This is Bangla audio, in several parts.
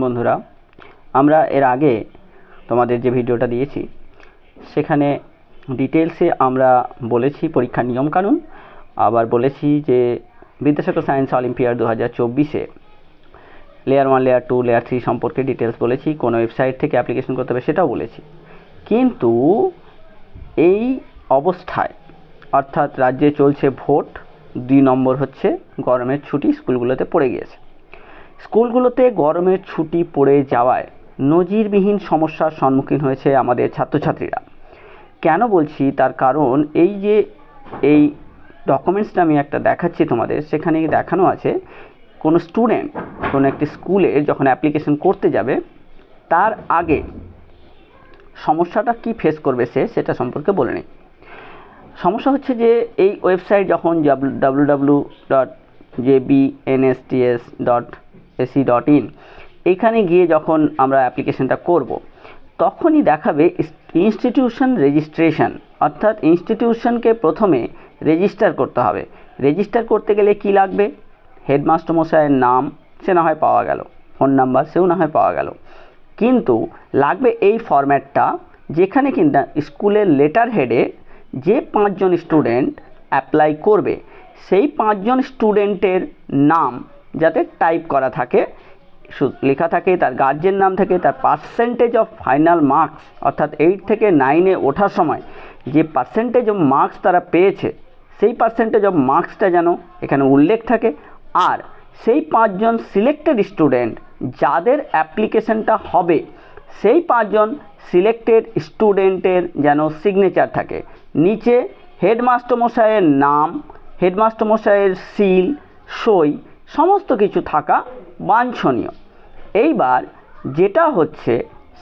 বন্ধুরা, আমরা এর আগে তোমাদের যে ভিডিওটা দিয়েছি, সেখানে ডিটেলসে আমরা বলেছি পরীক্ষার নিয়মকানুন, আবার বলেছি যে বিদ্যাসাগর সায়েন্স অলিম্পিয়াড দু হাজার চব্বিশে layer one, layer two, layer three সম্পর্কে ডিটেলস বলেছি, কোনো ওয়েবসাইট থেকে অ্যাপ্লিকেশন করতে হবে সেটাও বলেছি। কিন্তু এই অবস্থায়, অর্থাৎ রাজ্যে চলছে ভোট, দুই নম্বর হচ্ছে গরমের ছুটি, স্কুলগুলোতে পড়ে গিয়েছে। স্কুলগুলোতে গরমের ছুটি পড়ে যাওয়ায় নজিরবিহীন সমস্যার সম্মুখীন হয়েছে আমাদের ছাত্রছাত্রীরা। কেন বলছি তার কারণ এই যে এই ডকুমেন্টসটা আমি একটা দেখাচ্ছি তোমাদের, সেখানে দেখানো আছে কোনো স্টুডেন্ট কোনো একটি স্কুলে যখন অ্যাপ্লিকেশন করতে যাবে, তার আগে সমস্যাটা কি ফেস করবে সে সেটা সম্পর্কে বলে নিই। সমস্যা হচ্ছে যে এই ওয়েবসাইট যখন W W dot J B N S T S dot A C dot in এখানে গিয়ে যখন আমরা অ্যাপ্লিকেশনটা করব, তখনই দেখাবে ইনস্টিটিউশন রেজিস্ট্রেশন অর্থাৎ ইনস্টিটিউশনকে প্রথমে রেজিস্টার করতে হবে। রেজিস্টার করতে গেলে কি লাগবে? হেডমাস্টার মশাইয়ের নাম সে না হয় পাওয়া গেল ফোন নাম্বার সেও না হয় পাওয়া গেল। কিন্তু লাগবে এই ফরম্যাটটা যেখানে কিনা স্কুলের লেটার হেডে যে পাঁচজন স্টুডেন্ট অ্যাপ্লাই করবে, সেই পাঁচজন স্টুডেন্টের নাম যাতে টাইপ করা থাকে। লেখা থাকে, তার গার্জেন নাম থাকে, তার পার্সেন্টেজ অফ ফাইনাল মার্কস অর্থাৎ এইট থেকে নাইনে ওঠার সময় যে পার্সেন্টেজ অফ মার্কস তারা পেয়েছে, সেই পার্সেন্টেজ অফ মার্কসটা যেন এখানে উল্লেখ থাকে। আর সেই পাঁচজন সিলেক্টেড স্টুডেন্ট যাদের অ্যাপ্লিকেশনটা হবে, সেই পাঁচজন সিলেক্টেড স্টুডেন্টের যেন সিগনেচার থাকে। নিচে হেডমাস্টার মশাইয়ের নাম হেডমাস্টার মশাইয়ের সিল সই সমস্ত কিছু থাকা বাঞ্ছনীয়। এইবার যেটা হচ্ছে,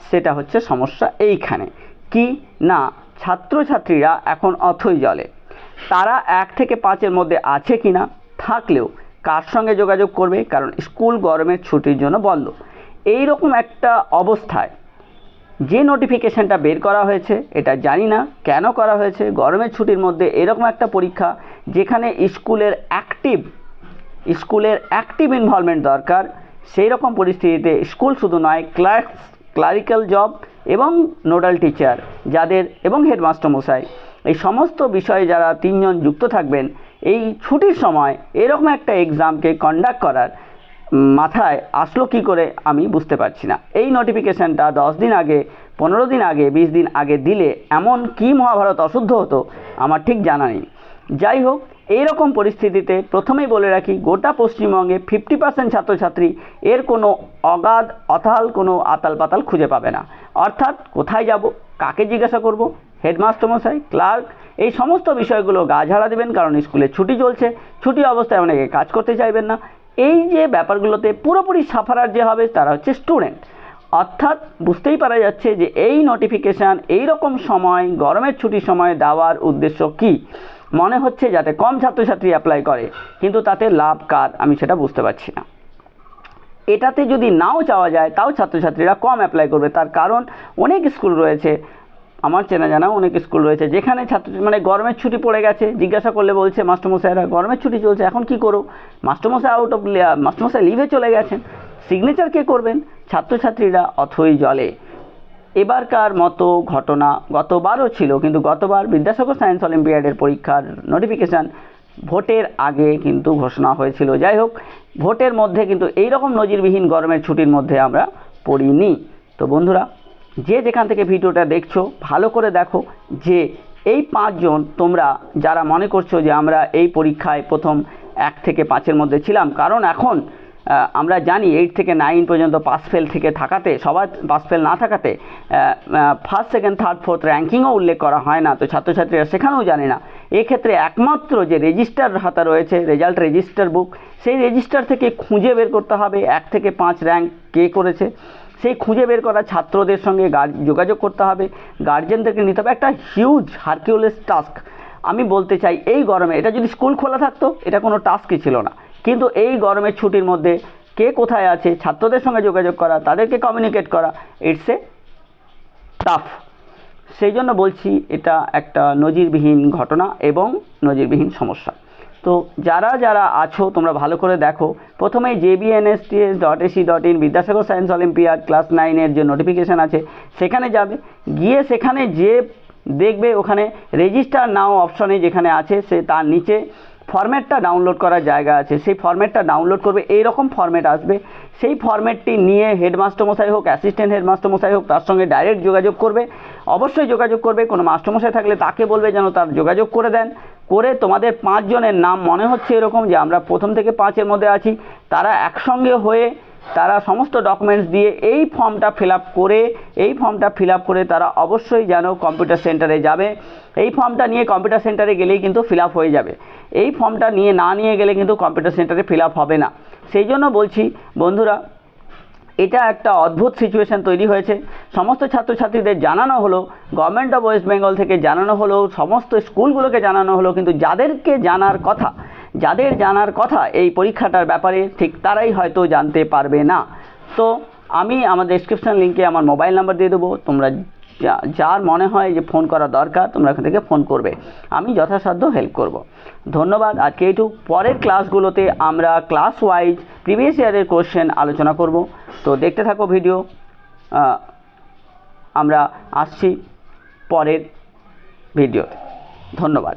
সেটা হচ্ছে সমস্যা এইখানে। কি না ছাত্রছাত্রীরা এখন অথই জলে? তারা এক থেকে পাঁচের মধ্যে আছে কি না থাকলেও কার সঙ্গে যোগাযোগ করবে? কারণ স্কুল গরমের ছুটির জন্য বন্ধ। এই রকম একটা অবস্থায় যে নোটিফিকেশানটা বের করা হয়েছে, এটা জানি না কেন করা হয়েছে। গরমের ছুটির মধ্যে এরকম একটা পরীক্ষা যেখানে স্কুলের অ্যাক্টিভ স্কুলের অ্যাক্টিভ ইনভলভমেন্ট দরকার। সেই রকম পরিস্থিতিতে স্কুল শুধু নয় ক্লার্কস ক্লারিক্যাল জব এবং নোডাল টিচার যাদের এবং হেডমাস্টার মশাই। এই সমস্ত বিষয়ে যারা তিনজন যুক্ত থাকবেন, এই ছুটির সময় এরকম একটা এক্সামকে কন্ডাক্ট করার মাথায় আসলো কি করে আমি বুঝতে পারছি না। এই নোটিফিকেশানটা দশ দিন আগে, পনেরো দিন আগে, বিশ দিন আগে দিলে এমন কি মহাভারত অশুদ্ধ হতো, আমার ঠিক জানা নেই। যাই হোক এইরকম পরিস্থিতিতে প্রথমেই বলে রাখি, গোটা পশ্চিমবঙ্গে ফিফটি পার্সেন্ট ছাত্রছাত্রী এর কোনো অগাধ, অথাল কোনো আতাল পাতাল খুঁজে পাবে না। অর্থাৎ কোথায় যাব, কাকে জিজ্ঞাসা করব হেডমাস্টার মশাই ক্লার্ক, এই সমস্ত বিষয়গুলো গা ঝাড়া দেবেন কারণ স্কুলে ছুটি চলছে, ছুটি অবস্থায় অনেকে কাজ করতে চাইবেন না। এই যে ব্যাপারগুলোতে পুরোপুরি সাফারার যে হবে, তারা হচ্ছে স্টুডেন্ট অর্থাৎ বুঝতেই পারা যাচ্ছে যে এই নোটিফিকেশান এই রকম সময়, গরমের ছুটির সময় দেওয়ার উদ্দেশ্য কি? মনে হচ্ছে যাতে কম ছাত্রছাত্রী অ্যাপ্লাই করে, কিন্তু তাতে লাভ কার আমি সেটা বুঝতে পারছি না। এটাতে যদি নাও চাওয়া যায়, তাও ছাত্রছাত্রীরা কম অ্যাপ্লাই করবে। তার কারণ অনেক স্কুল রয়েছে, আমার চেনা জানা অনেক স্কুল রয়েছে, যেখানে ছাত্র মানে গরমের ছুটি পড়ে গেছে, জিজ্ঞাসা করলে বলছে মাস্টারমশাইরা গরমের ছুটি চলছে, এখন কি করো? মাস্টারমশাই আউট অফ মাস্টারমশাই লিভে চলে গেছেন। সিগনেচার কে করবেন? ছাত্রছাত্রীরা অথই জলে। এবারকার মতো ঘটনা গতবারও ছিল, কিন্তু গতবার বিদ্যাসাগর সায়েন্স অলিম্পিয়াডের পরীক্ষার নোটিফিকেশান ভোটের আগে কিন্তু ঘোষণা হয়েছিল। যাই হোক, ভোটের মধ্যে কিন্তু এই রকম নজিরবিহীন গরমের ছুটির মধ্যে আমরা পড়িনি। তো বন্ধুরা, যে যেখান থেকে ভিডিওটা দেখছ, ভালো করে দেখো যে এই পাঁচজন তোমরা যারা মনে করছ যে আমরা এই পরীক্ষায় প্রথম এক থেকে পাঁচের মধ্যে ছিলাম, কারণ এখন আমরা জানি এইট থেকে নাইন পর্যন্ত পাস ফেল থেকে থাকাতে, সবার পাস ফেল না থাকাতে ফার্স্ট সেকেন্ড থার্ড ফোর্থ র্যাঙ্কিংও উল্লেখ করা হয় না। তো ছাত্রছাত্রীরা সেখানেও জানে না। এক্ষেত্রে একমাত্র যে রেজিস্টার হাতা রয়েছে রেজাল্ট রেজিস্টার বুক সেই রেজিস্টার থেকে খুঁজে বের করতে হবে। এক থেকে পাঁচ র্যাঙ্ক কে করেছে? সেই খুঁজে বের করা ছাত্রদের সঙ্গে যোগাযোগ করতে হবে। গার্জেনদেরকে নিতে হবে। একটা হিউজ হারকিউলেস টাস্ক আমি বলতে চাই, এই গরমে এটা যদি স্কুল খোলা থাকতো, এটা কোনো টাস্কই ছিল না। কিন্তু এই গরমের ছুটির মধ্যে কে কোথায় আছে, ছাত্রদের সঙ্গে যোগাযোগ করা, তাদেরকে কমিউনিকেট করা ইটস এ টাফ সেই জন্য বলছি এটা একটা নজিরবিহীন ঘটনা এবং নজিরবিহীন সমস্যা। তো যারা যারা আছো, তোমরা ভালো করে দেখো। প্রথমেই JBNSTS dot A C dot in Vidyasagar science olympiad, class নাইনের যে নোটিফিকেশান আছে, সেখানে যাবে। গিয়ে সেখানে যে দেখবে, ওখানে রেজিস্টার নাও অপশনে যেখানে আছে, সে তার নিচে ফরম্যাটটা ডাউনলোড করার জায়গা আছে। সেই ফরম্যাটটা ডাউনলোড করবে এই রকম ফরম্যাট আসবে। সেই ফরম্যাটটি নিয়ে হেডমাস্টার মশাই হোক অ্যাসিস্ট্যান্ট হেডমাস্টার মশাই হোক, তার সঙ্গে ডাইরেক্ট যোগাযোগ করবে। অবশ্যই যোগাযোগ করবে, কোনো মাস্টারমশাই থাকলে তাকে বলবে যেন তার যোগাযোগ করে দেন। করে তোমাদের পাঁচজনের নাম মনে হচ্ছে এরকম যে আমরা প্রথম থেকে পাঁচের মধ্যে আছি। তারা একসঙ্গে হয়ে তারা সমস্ত ডকুমেন্টস দিয়ে এই ফর্মটা ফিল করে, এই ফর্মটা ফিল করে তারা অবশ্যই যেন কম্পিউটার সেন্টারে যাবে। এই ফর্মটা নিয়ে কম্পিউটার সেন্টারে গেলেই কিন্তু ফিল হয়ে যাবে। এই ফর্মটা নিয়ে না নিয়ে গেলে কিন্তু কম্পিউটার সেন্টারে ফিল হবে না। সেই জন্য বলছি, বন্ধুরা, এটা একটা অদ্ভুত সিচুয়েশন তৈরি হয়েছে। সমস্ত ছাত্রছাত্রীদের জানানো হলো গভর্নমেন্ট অফ ওয়েস্ট বেঙ্গল থেকে জানানো হলো, সমস্ত স্কুলগুলোকে জানানো হলো, কিন্তু যাদেরকে জানার কথা যাদের জানার কথা এই পরীক্ষাটার ব্যাপারে ঠিক তারাই হয়তো জানতে পারবে না। তো আমি আমার ডেসক্রিপশন লিঙ্কে আমার মোবাইল নাম্বার দিয়ে দেবো। তোমরা যার মনে হয় যে ফোন করা দরকার, তোমরা এখান থেকে ফোন করবে। আমি যথাসাধ্য হেল্প করব। ধন্যবাদ, আজকে এইটুকু। পরের ক্লাসগুলোতে আমরা ক্লাস ওয়াইজ প্রিভিয়াস ইয়ারের কোশ্চেন আলোচনা করব। তো দেখতে থাকো ভিডিও আমরা আসছি পরের ভিডিওতে ধন্যবাদ।